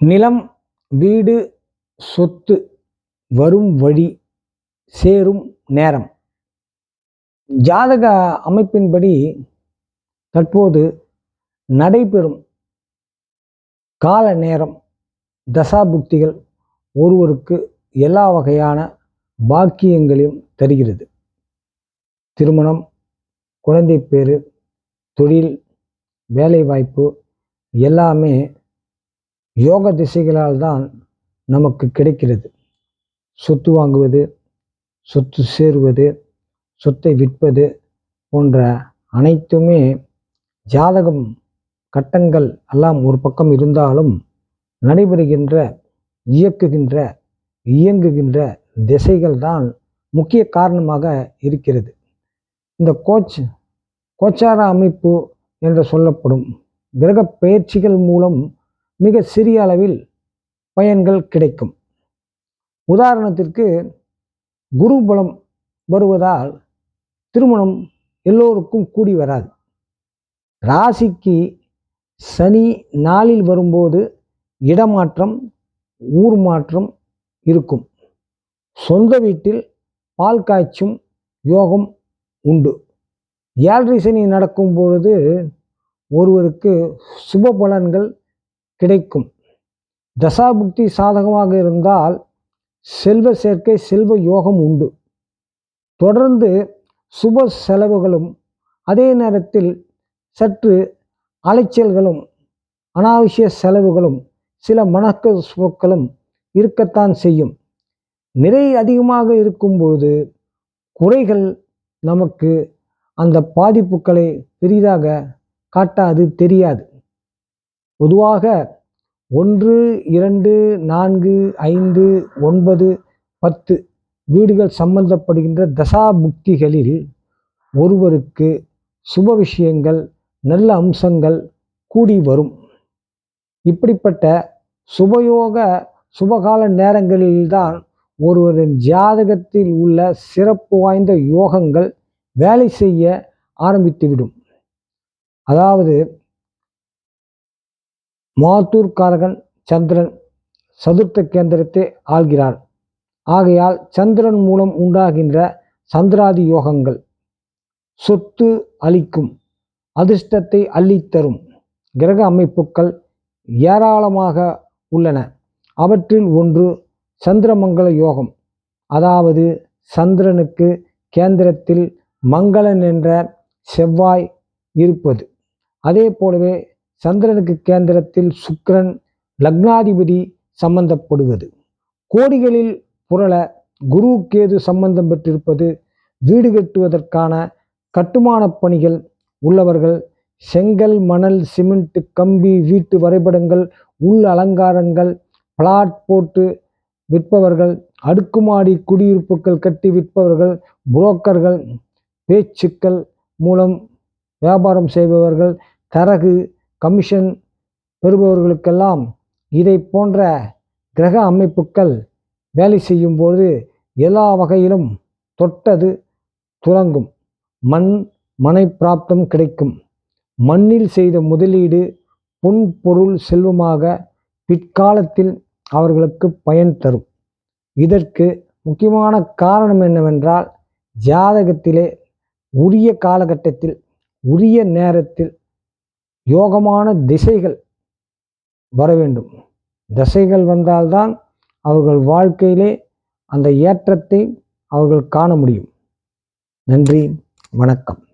நிலம் வீடு சொத்து வரும் வழி சேரும் நேரம். ஜாதக அமைப்பின்படி தற்போது நடைபெறும் கால நேரம் தசாபுக்திகள் ஒருவருக்கு எல்லா வகையான பாக்கியங்களையும் தருகிறது. திருமணம் குழந்தை பேரு தொழில் வேலைவாய்ப்பு எல்லாமே யோக திசைகளால் தான் நமக்கு கிடைக்கிறது. சொத்து வாங்குவது சொத்து சேருவது சொத்தை விற்பது போன்ற அனைத்துமே ஜாதகம் கட்டங்கள் எல்லாம் ஒரு பக்கம் இருந்தாலும் நடைபெறுகின்ற இயக்குகின்ற இயங்குகின்ற திசைகள் தான் முக்கிய காரணமாக இருக்கிறது. இந்த கோச் கோச்சார அமைப்பு என்று சொல்லப்படும் கிரக பயிற்சிகள் மூலம் மிக சிறிய அளவில் பயன்கள் கிடைக்கும். உதாரணத்திற்கு குரு பலம் வருவதால் திருமணம் எல்லோருக்கும் கூடி வராது. ராசிக்கு சனி நாளில் வரும்போது இடமாற்றம் ஊர் மாற்றம் இருக்கும். சொந்த வீட்டில் பால் காய்ச்சும் யோகம் உண்டு. ஏழரை சனி நடக்கும் பொழுது ஒருவருக்கு சுப பலன்கள் கிடைக்கும். தசாபுக்தி சாதகமாக இருந்தால் செல்வ சேர்க்கை செல்வ யோகம் உண்டு. தொடர்ந்து சுப செலவுகளும் அதே நேரத்தில் சற்று அலைச்சல்களும் அனாவசிய செலவுகளும் சில மணக்க சுபக்களும் இருக்கத்தான் செய்யும். நிறை அதிகமாக இருக்கும்பொழுது குறைகள் நமக்கு அந்த பாதிப்புகளை பெரிதாக காட்டாது தெரியாது. பொதுவாக ஒன்று இரண்டு நான்கு ஐந்து ஒன்பது பத்து வீடுகள் சம்பந்தப்படுகின்ற தசாபுக்திகளில் ஒருவருக்கு சுப விஷயங்கள் நல்ல அம்சங்கள் கூடி வரும். இப்படிப்பட்ட சுபயோக சுபகால நேரங்களில்தான் ஒருவரின் ஜாதகத்தில் உள்ள சிறப்பு வாய்ந்த யோகங்கள் வேலை செய்ய ஆரம்பித்துவிடும். அதாவது மாத்தூர்காரகன் சந்திரன் சதுர்த்த கேந்திரத்தை ஆள்கிறார். ஆகையால் சந்திரன் மூலம் உண்டாகின்ற சந்திராதி யோகங்கள் சொத்து அளிக்கும் அதிர்ஷ்டத்தை அள்ளித்தரும் கிரக அமைப்புகள் ஏராளமாக உள்ளன. அவற்றில் ஒன்று சந்திரமங்கல யோகம். அதாவது சந்திரனுக்கு கேந்திரத்தில் மங்களன் என்ற செவ்வாய் இருப்பது. அதே போலவே சந்திரனுக்கு கேந்திரத்தில் சுக்கிரன் லக்னாதிபதி சம்பந்தப்படுவது. கோடிகளில் புரள குரு கேது சம்பந்தம் பெற்றிருப்பது வீடு கட்டுவதற்கான கட்டுமானப் பணிகள் உள்ளவர்கள் செங்கல் மணல் சிமெண்ட் கம்பி வீட்டு வரைபடங்கள் உள் அலங்காரங்கள் பிளாட் போட்டு விற்பவர்கள் அடுக்குமாடி குடியிருப்புகள் கட்டி விற்பவர்கள் புரோக்கர்கள் பேச்சுக்கள் மூலம் வியாபாரம் செய்பவர்கள் தரகு கமிஷன் பெறுபவர்களுக்கெல்லாம் இதை போன்ற கிரக அமைப்புகள் வேலை செய்யும்போது எல்லா வகையிலும் தொட்டது துலங்கும் மண் மனை பிராப்தம் கிடைக்கும். மண்ணில் செய்த முதலீடு பொன் பொருள் செல்வமாக பிற்காலத்தில் அவர்களுக்கு பயன் தரும். இதற்கு முக்கியமான காரணம் என்னவென்றால் ஜாதகத்திலே உரிய காலகட்டத்தில் உரிய நேரத்தில் யோகமான திசைகள் வர வேண்டும். திசைகள் வந்தால்தான் அவர்கள் வாழ்க்கையிலே அந்த ஏற்றத்தை அவர்கள் காண முடியும். நன்றி வணக்கம்.